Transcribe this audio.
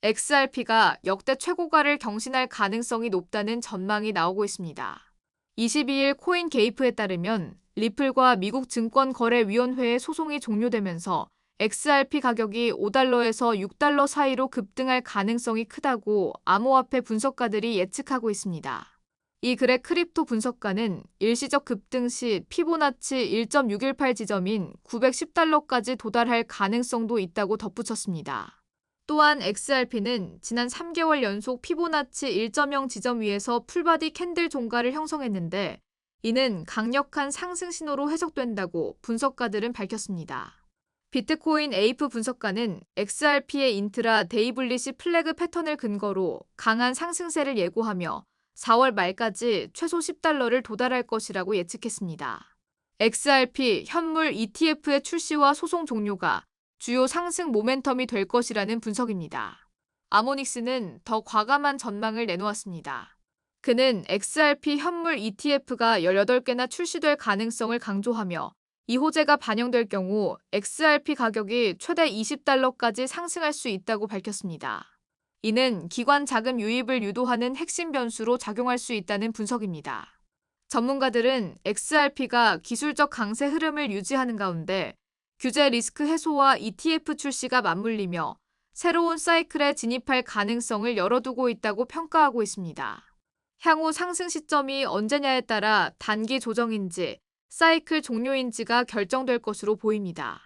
XRP가 역대 최고가를 경신할 가능성이 높다는 전망이 나오고 있습니다. 22일 코인 게이프에 따르면 리플과 미국 증권거래위원회의 소송이 종료되면서 XRP 가격이 5달러에서 6달러 사이로 급등할 가능성이 크다고 암호화폐 분석가들이 예측하고 있습니다. 이 글의 크립토 분석가는 일시적 급등 시 피보나치 1.618 지점인 910달러까지 도달할 가능성도 있다고 덧붙였습니다. 또한 XRP는 지난 3개월 연속 피보나치 1.0 지점 위에서 풀바디 캔들 종가를 형성했는데 이는 강력한 상승 신호로 해석된다고 분석가들은 밝혔습니다. 비트코인 에이프 분석가는 XRP의 인트라 데이블리시 플래그 패턴을 근거로 강한 상승세를 예고하며 4월 말까지 최소 10달러를 도달할 것이라고 예측했습니다. XRP 현물 ETF의 출시와 소송 종료가 주요 상승 모멘텀이 될 것이라는 분석입니다. 아모닉스는 더 과감한 전망을 내놓았습니다. 그는 XRP 현물 ETF가 18개나 출시될 가능성을 강조하며 이 호재가 반영될 경우 XRP 가격이 최대 20달러까지 상승할 수 있다고 밝혔습니다. 이는 기관 자금 유입을 유도하는 핵심 변수로 작용할 수 있다는 분석입니다. 전문가들은 XRP가 기술적 강세 흐름을 유지하는 가운데 규제 리스크 해소와 ETF 출시가 맞물리며 새로운 사이클에 진입할 가능성을 열어두고 있다고 평가하고 있습니다. 향후 상승 시점이 언제냐에 따라 단기 조정인지 사이클 종료인지가 결정될 것으로 보입니다.